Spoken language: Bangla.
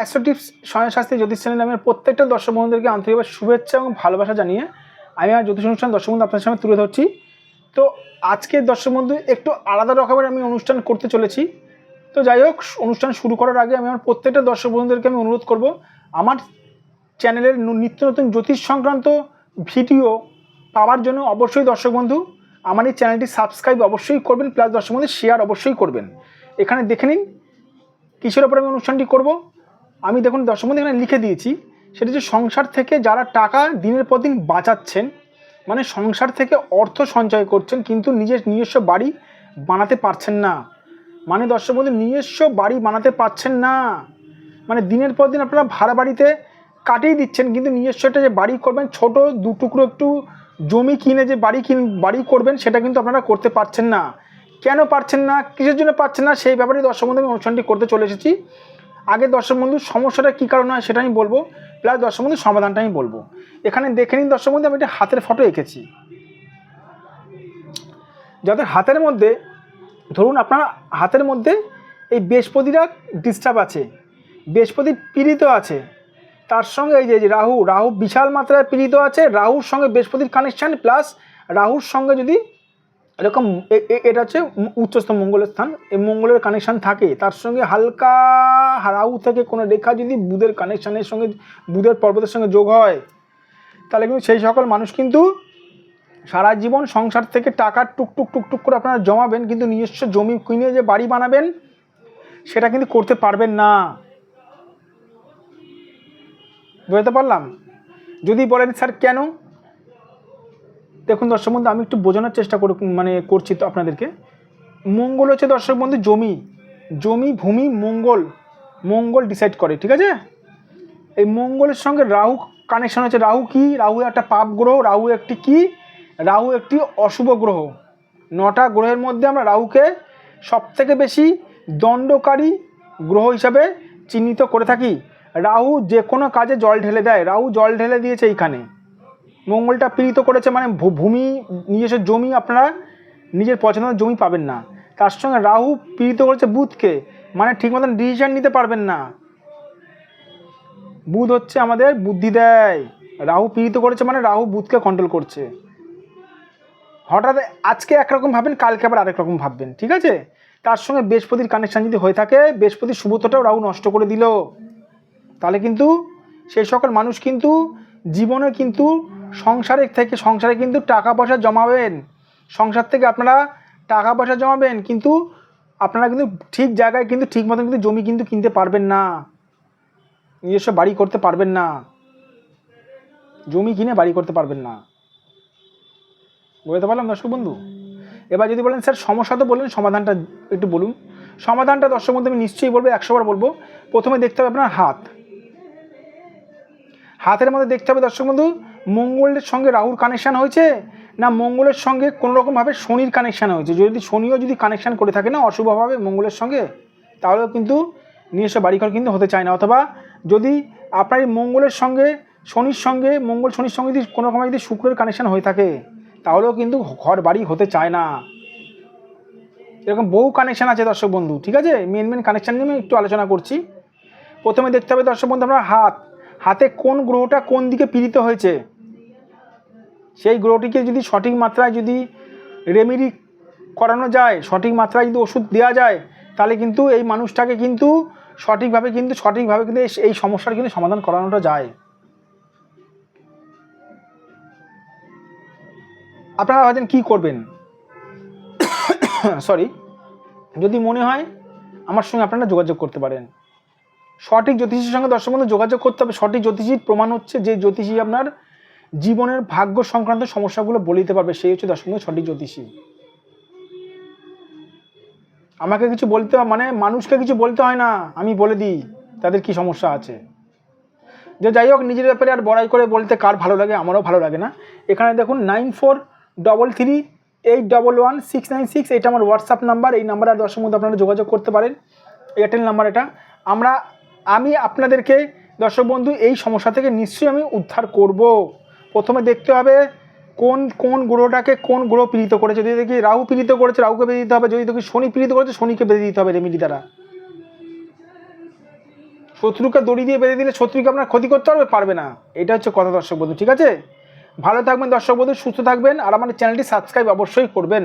অ্যাস্ট্রোটিপস স্বয়ংশাস্ত্রী জ্যোতিষ চ্যানেল নামের প্রত্যেকটা দর্শক বন্ধুদেরকে আন্তরিকভাবে শুভেচ্ছা এবং ভালোবাসা জানিয়ে আমি আমার জ্যোতিষ অনুষ্ঠান দর্শক বন্ধু আপনার সামনে তুলে ধরছি। তো আজকের দর্শক বন্ধু, একটু আলাদা রকমের আমি অনুষ্ঠান করতে চলেছি। তো যাই হোক, অনুষ্ঠান শুরু করার আগে আমি আমার প্রত্যেকটা দর্শক বন্ধুদেরকে আমি অনুরোধ করব, আমার চ্যানেলের নিত্য নতুন জ্যোতিষ সংক্রান্ত ভিডিও পাওয়ার জন্য অবশ্যই দর্শক বন্ধু, আমার এই চ্যানেলটি সাবস্ক্রাইব অবশ্যই করবেন, প্লাস দর্শক বন্ধু শেয়ার অবশ্যই করবেন। এখানে দেখে নিন, কিসের ওপর আমি অনুষ্ঠানটি করব? আমি দেখুন দর্শক এখানে লিখে দিয়েছি, সেটা হচ্ছে সংসার থেকে যারা টাকা দিনের পর দিন বাঁচাচ্ছেন মানে সংসার থেকে অর্থ সঞ্চয় করছেন, কিন্তু নিজের নিজস্ব বাড়ি বানাতে পারছেন না। মানে দর্শক বন্ধু, নিজস্ব বাড়ি বানাতে পারছেন না। মানে দিনের পর দিন আপনারা ভাড়া বাড়িতে কাটিয়ে দিচ্ছেন, কিন্তু নিজস্ব একটা যে বাড়ি করবেন, ছোট দু টুকরো একটু জমি কিনে যে বাড়ি কিন, বাড়ি করবেন, সেটা কিন্তু আপনারা করতে পারছেন না। কেন পারছেন না? কিসের জন্য পারছেন না? সেই ব্যাপারে দর্শক বন্ধু, আমি অনুষ্ঠানটি করতে চলে এসেছি। আগে দর্শক বন্ধু, সমস্যাটা কী কারণে হয় সেটা আমি বলব, প্লাস দর্শক বন্ধু, সমাধানটা আমি বলব। এখানে দেখে নিন দর্শক বন্ধু, আমি একটা হাতের ফটো এঁকেছি। যাদের হাতের মধ্যে, ধরুন আপনার হাতের মধ্যে এই বৃহস্পতিটা ডিস্টার্ব আছে, বৃহস্পতি পীড়িত আছে, তার সঙ্গে এই যে এই যে রাহু রাহু বিশাল মাত্রায় পীড়িত আছে, রাহুর সঙ্গে বৃহস্পতির কানেকশান প্লাস রাহুর সঙ্গে যদি এরকম এটা হচ্ছে উচ্চস্থ মঙ্গলের স্থান। এই মঙ্গলের কানেকশান থাকে। তার সঙ্গে হালকা রাহু থেকে কোনো রেখা যদি বুধের কানেকশানের সঙ্গে, বুধের পর্বতের সঙ্গে যোগ হয়, তাহলে কিন্তু সেই সকল মানুষ কিন্তু সারা জীবন সংসার থেকে টাকা টুকটুক টুকটুক করে আপনারা জমাবেন, কিন্তু নিজস্ব জমি কিনে যে বাড়ি বানাবেন, সেটা কিন্তু করতে পারবেন না। বুঝতে পারলাম? যদি বলেন, স্যার, কেন? দেখুন দর্শক বন্ধু, আমি একটু বোঝানোর চেষ্টা করে মানে করছি তো আপনাদেরকে। মঙ্গল হচ্ছে দর্শক বন্ধু, জমি। জমি, ভূমি, মঙ্গল। মঙ্গল ডিসাইড করে, ঠিক আছে? এই মঙ্গলের সঙ্গে রাহু কানেকশন হচ্ছে। রাহু কি? রাহু একটা পাপ গ্রহ, রাহু একটি কি? রাহু একটি অশুভ গ্রহ। নটা গ্রহের মধ্যে আমরা রাহুকে সব থেকে বেশি দণ্ডকারী গ্রহ হিসাবে চিহ্নিত করে থাকি। রাহু যে কোনো কাজে জল ঢেলে দেয়। রাহু জল ঢেলে দিয়েছে এইখানে। মঙ্গলটা পীড়িত করেছে মানে ভূমি, নিজস্ব জমি আপনারা নিজের পছন্দের জমি পাবেন না। তার সঙ্গে রাহু পীড়িত করেছে বুধকে মানে ঠিক মতন ডিসিশন নিতে পারবেন না। বুধ হচ্ছে আমাদের বুদ্ধি দেয়। রাহু পীড়িত করেছে মানে রাহু বুধকে কন্ট্রোল করছে। হঠাৎ আজকে একরকম ভাববেন, কালকে আবার আরেক রকম ভাববেন, ঠিক আছে? তার সঙ্গে বৃহস্পতির কানেকশান যদি হয়ে থাকে, বৃহস্পতির শুভত্বটাও রাহু নষ্ট করে দিল। তাহলে কিন্তু সেই সকল মানুষ কিন্তু, জীবনে কিন্তু সংসারের থেকে সংসারে কিন্তু টাকা পয়সা জমাবেন। সংসার থেকে আপনারা টাকা পয়সা জমাবেন, কিন্তু আপনারা কিন্তু ঠিক জায়গায় কিন্তু ঠিক মতন কিন্তু জমি কিন্তু কিনতে পারবেন না। নিজস্ব বাড়ি করতে পারবেন না। জমি কিনে বাড়ি করতে পারবেন না। বুঝতে পারলাম দর্শক বন্ধু? এবার যদি বলেন, স্যার, সমস্যা তো বললেন, সমাধানটা একটু বলুন। সমাধানটা দর্শক বন্ধু, আমি নিশ্চয়ই বলব একশোবার বলব। প্রথমে দেখতে হবে আপনার হাত। হাতের মধ্যে দেখতে হবে দর্শক বন্ধু মঙ্গলের সঙ্গে রাহুর কানেকশান হয়েছে? না মঙ্গলের সঙ্গে কোনো রকমভাবে শনির কানেকশান হয়েছে? যদি শনিও যদি কানেকশান করে থাকে না অশুভভাবে মঙ্গলের সঙ্গে, তাহলেও কিন্তু নিজস্ব বাড়িঘর কিন্তু হতে চায় না। অথবা যদি আপনার মঙ্গলের সঙ্গে, শনির সঙ্গে, মঙ্গল শনির সঙ্গে যদি কোনো রকম যদি শুক্রের কানেকশান হয়ে থাকে, তাহলেও কিন্তু ঘর বাড়ি হতে চায় না। এরকম বহু কানেকশান আছে দর্শক বন্ধু, ঠিক আছে? মেন মেন কানেকশান নিয়ে আমি একটু আলোচনা করছি। প্রথমে দেখতে হবে দর্শক বন্ধু আমরা হাত। হাতে কোন গ্রহটা কোন দিকে পীড়িত হয়েছে? সেই গ্রহটিকে যদি সঠিক মাত্রায় যদি রেমেডি করানো যায়, সঠিক মাত্রায় যদি ওষুধ দেওয়া যায়, তাহলে কিন্তু এই মানুষটাকে কিন্তু সঠিকভাবে কিন্তু সঠিকভাবে কিন্তু এই- সমস্যার কিন্তু সমাধান করানোটা যায়। আপনারা ভাবছেন কী করবেন? সরি যদি মনে হয় আমার সঙ্গে আপনারা যোগাযোগ করতে পারেন। সঠিক জ্যোতিষীর সঙ্গে দর্শক বন্ধু যোগাযোগ করতে হবে। সঠিক জ্যোতিষীর প্রমাণ হচ্ছে যে জ্যোতিষী আপনার জীবনের ভাগ্য সংক্রান্ত সমস্যাগুলো বলে দিতে পারবে। সেই হচ্ছে দর্শক বন্ধু সঠিক জ্যোতিষী। আমাকে কিছু বলতে মানে মানুষকে কিছু বলতে হয় না, আমি বলে দিই তাদের কি সমস্যা আছে। যে যাই হোক, নিজের ব্যাপারে আর বড়াই করে বলতে কার ভালো লাগে, আমারও ভালো লাগে না। এখানে দেখুন, nine four double three eight double one six nine six এটা আমার হোয়াটসঅ্যাপ নাম্বার, এই নাম্বারে আর দর্শক মধ্যে আপনারা যোগাযোগ করতে পারেন। এয়ারটেল নাম্বার এটা। আমরা আমি আপনাদেরকে, দর্শক বন্ধু, এই সমস্যা থেকে নিশ্চয়ই আমি উদ্ধার করব। প্রথমে দেখতে হবে কোন কোন গ্রহটাকে কোন গ্রহ পীড়িত করেছে। যদি দেখি রাহু পীড়িত করেছে, রাহুকে বেঁধে দিতে হবে। যদি দেখি শনি পীড়িত করেছে, শনিকে বেঁধে দিতে হবে রেমিডি দ্বারা। শত্রুকে দড়ি দিয়ে বেঁধে দিলে শত্রুকে আপনার ক্ষতি করতে পারবে পারবে না। এটা হচ্ছে কথা, দর্শক বন্ধু, ঠিক আছে? ভালো থাকবেন, দর্শক বন্ধু, সুস্থ থাকবেন, আর আমার চ্যানেলটি সাবস্ক্রাইব অবশ্যই করবেন।